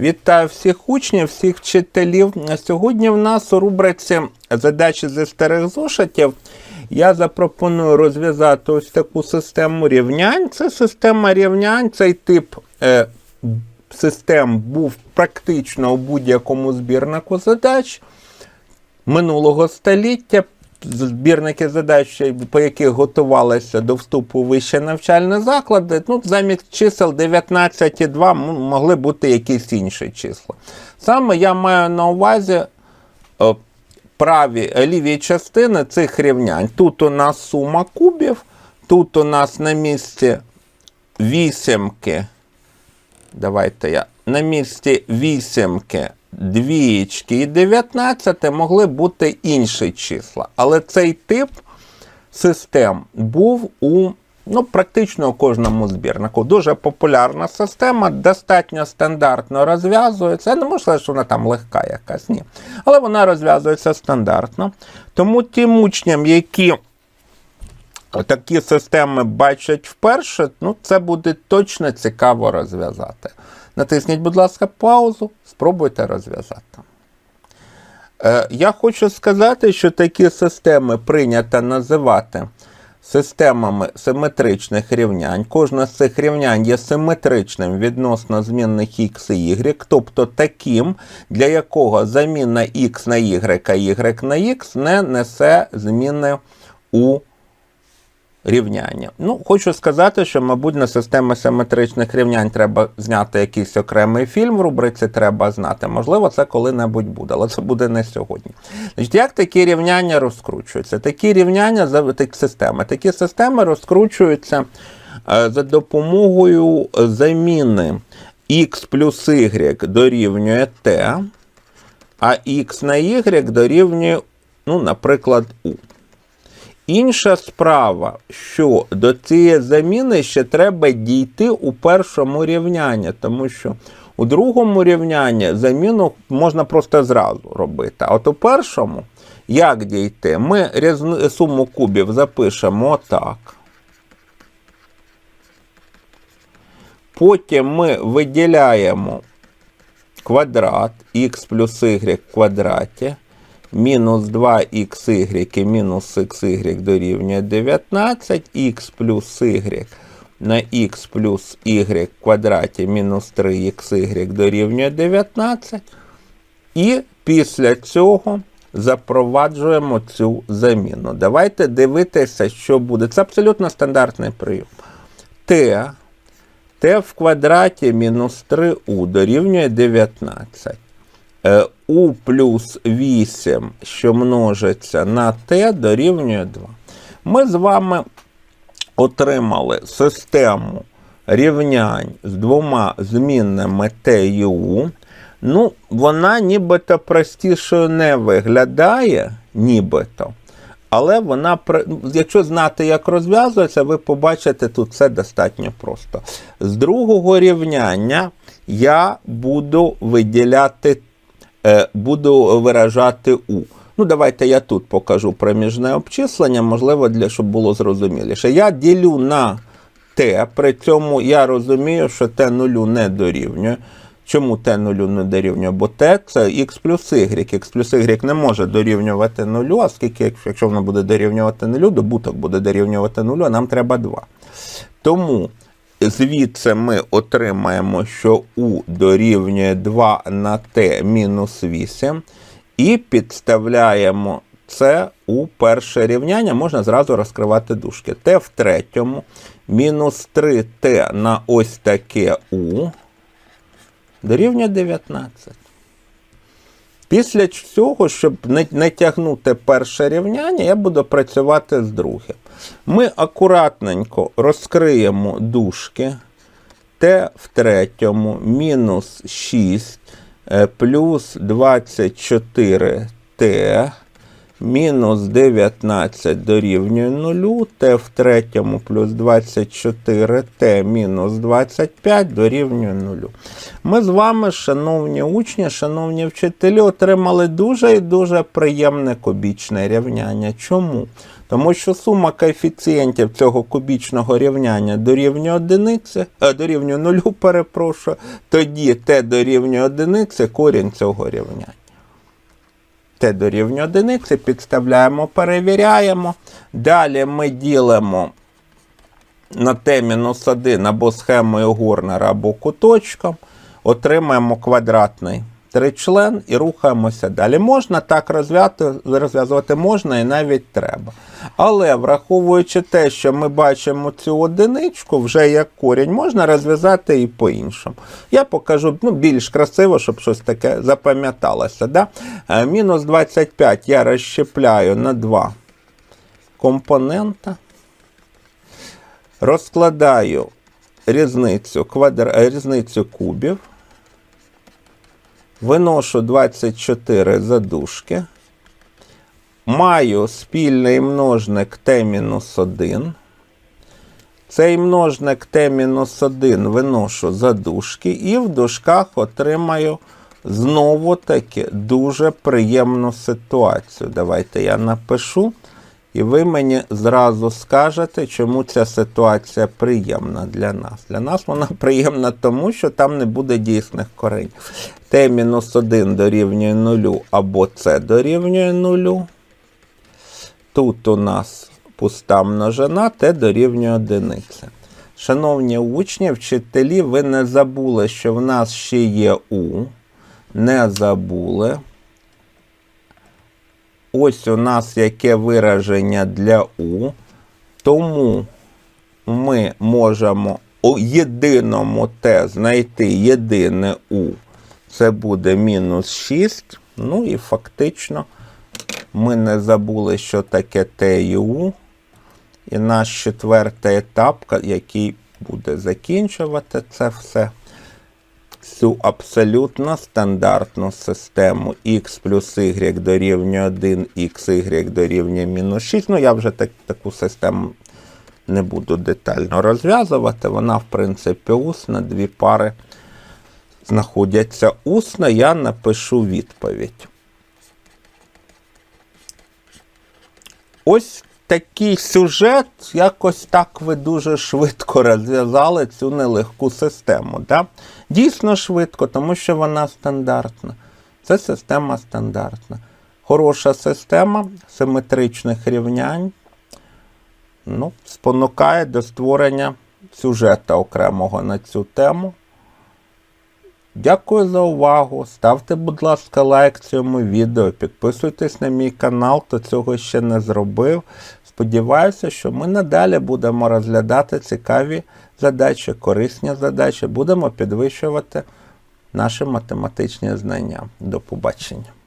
Вітаю всіх учнів, всіх вчителів. Сьогодні в нас у рубриці задачі зі старих зошитів. Я запропоную розв'язати ось таку систему рівнянь. Це система рівнянь, цей тип е, систем був практично у будь-якому збірнику задач минулого століття. Збірники задач, по яких готувалися до вступу у вищі навчальні заклади, ну, замість чисел 19 і 2 могли бути якісь інші числа. Саме я маю на увазі праві е, ліві частини цих рівнянь. Тут у нас сума кубів, тут у нас на місці вісімки. Давайте я. На місці вісімки, двієчки і 19 могли бути інші числа. Але цей тип систем був у ну, практично у кожному збірнику. Дуже популярна система, достатньо стандартно розв'язується. Я не можу сказати, що вона там легка якась, ні. Але вона розв'язується стандартно. Тому тим учням, які такі системи бачать вперше, ну це буде точно цікаво розв'язати. Натисніть, будь ласка, паузу, спробуйте розв'язати. Е, я хочу сказати, що такі системи прийнято називати системами симетричних рівнянь. Кожна з цих рівнянь є симетричним відносно змінних x і y, тобто таким, для якого заміна x на y, y на x не несе зміни у рівняння. Ну, хочу сказати, що, мабуть, на системи симетричних рівнянь треба зняти якийсь окремий фільм в рубриці треба знати. Можливо, це коли-небудь буде, але це буде не сьогодні. Значить, як такі рівняння розкручуються? Такі рівняння системи. Такі системи розкручуються е, за допомогою заміни x плюс y дорівнює t, а x на y дорівнює, ну, наприклад, u. Інша справа, що до цієї заміни ще треба дійти у першому рівнянні, тому що у другому рівнянні заміну можна просто зразу робити. А от у першому, як дійти? Ми різни- суму кубів запишемо отак. Потім ми виділяємо квадрат х плюс y в квадраті мінус 2xy і мінус xy дорівнює 19, х плюс y на х плюс y в квадраті мінус 3xy дорівнює 19. І після цього запроваджуємо цю заміну. Давайте дивитися, що буде. Це абсолютно стандартний прийом. t, t в квадраті мінус 3u дорівнює 19. Е, У плюс 8, що множиться на t, дорівнює 2. Ми з вами отримали систему рівнянь з двома змінними t u. Ну, вона нібито простішою не виглядає, нібито. Але вона, якщо знати, як розв'язується, ви побачите, тут все достатньо просто. З другого рівняння я буду виділяти буду виражати У. Ну, давайте я тут покажу проміжне обчислення, можливо, для щоб було зрозуміліше. Я ділю на Т, при цьому я розумію, що Т нулю не дорівнює. Чому Т нулю не дорівнює? Бо Т це х плюс y. х плюс y не може дорівнювати нулю, оскільки, якщо воно буде дорівнювати нулю, добуток буде дорівнювати нулю, а нам треба 2. Тому звідси ми отримаємо, що u дорівнює 2 на t мінус 8. І підставляємо це у перше рівняння. Можна зразу розкривати дужки. t в третьому мінус 3t на ось таке u дорівнює 19. Після цього, щоб не, тягнути перше рівняння, я буду працювати з другим. Ми акуратненько розкриємо дужки. Т в третьому мінус 6 е, плюс 24Т мінус 19 дорівнює 0, t в третьому плюс 24, t мінус 25 дорівнює 0. Ми з вами, шановні учні, шановні вчителі, отримали дуже і дуже приємне кубічне рівняння. Чому? Тому що сума коефіцієнтів цього кубічного рівняння дорівнює одиниці, е, дорівнює нулю, перепрошую, тоді t дорівнює одиниці, корінь цього рівняння. T дорівнює одиниці, підставляємо, перевіряємо. Далі ми ділимо на t-1 або схемою Горнера, або куточком, отримаємо квадратний тричлен і рухаємося далі. Можна так розв'язувати можна і навіть треба. Але враховуючи те, що ми бачимо цю одиничку, вже як корінь, можна розв'язати і по-іншому. Я покажу ну, більш красиво, щоб щось таке запам'яталося. Да? Е, Мінус 25 я розщепляю на два компонента. Розкладаю різницю, квадр... різницю кубів. Виношу 24 задушки. Маю спільний множник t-1. Цей множник t-1 виношу задушки і в дужках отримаю знову таки дуже приємну ситуацію. Давайте я напишу. І ви мені зразу скажете, чому ця ситуація приємна для нас. Для нас вона приємна тому, що там не буде дійсних коренів. Т-1 дорівнює 0 або С дорівнює 0. Тут у нас пуста множина, Т дорівнює 1. Шановні учні, вчителі, ви не забули, що в нас ще є У. Не забули. Ось у нас яке вираження для У. Тому ми можемо у єдиному Т знайти єдине У. Це буде мінус 6. Ну і фактично ми не забули, що таке Т і У. І наш четвертий етап, який буде закінчувати це все цю абсолютно стандартну систему x плюс y дорівнює 1, xy дорівнює мінус 6. Ну, я вже так, таку систему не буду детально розв'язувати. Вона, в принципі, усна, дві пари знаходяться усно, я напишу відповідь. Ось такий сюжет, якось так ви дуже швидко розв'язали цю нелегку систему. Да? Дійсно швидко, тому що вона стандартна. Це система стандартна. Хороша система симетричних рівнянь ну, спонукає до створення сюжета окремого на цю тему. Дякую за увагу. Ставте, будь ласка, лайк цьому відео, підписуйтесь на мій канал, хто цього ще не зробив. Сподіваюся, що ми надалі будемо розглядати цікаві задачі, корисні задачі, будемо підвищувати наші математичні знання. До побачення.